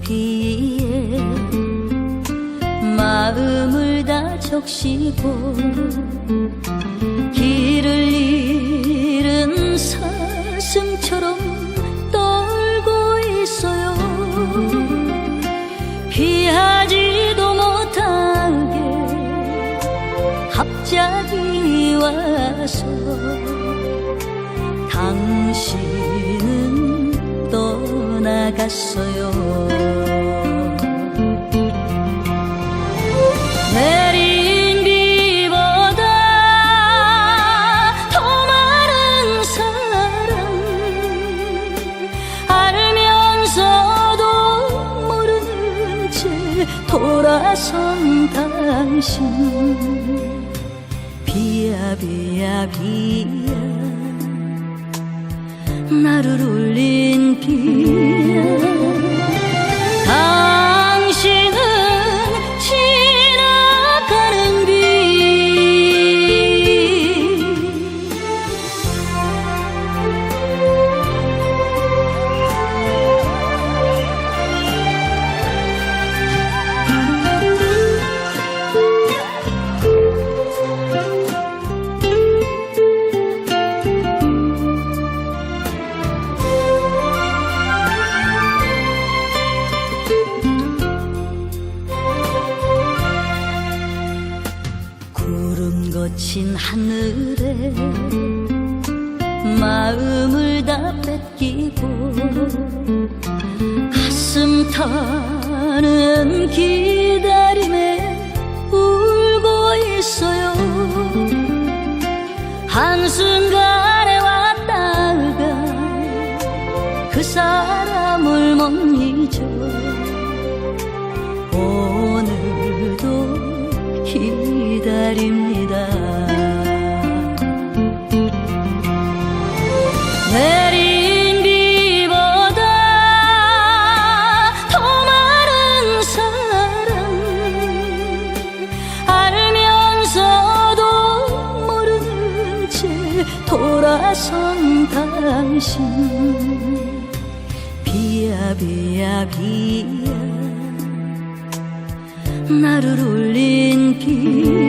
비에 마음을 다 적시고 길을 잃은 사슴처럼 떨고 있어요. 피하지도 못하게 갑자기 와서 당신은 떠나갔어요. 돌아선 당신. 비야 비야 비야. 나를 울린 비 거친 하늘에 마음을 다 뺏기고 가슴 타는 기다림에 울고 있어요. 한순간에 왔다가 그 사람을 못 잊어 오늘도 기다립니다 돌아선 당신. 비야 비야 비야. 나를 울린 비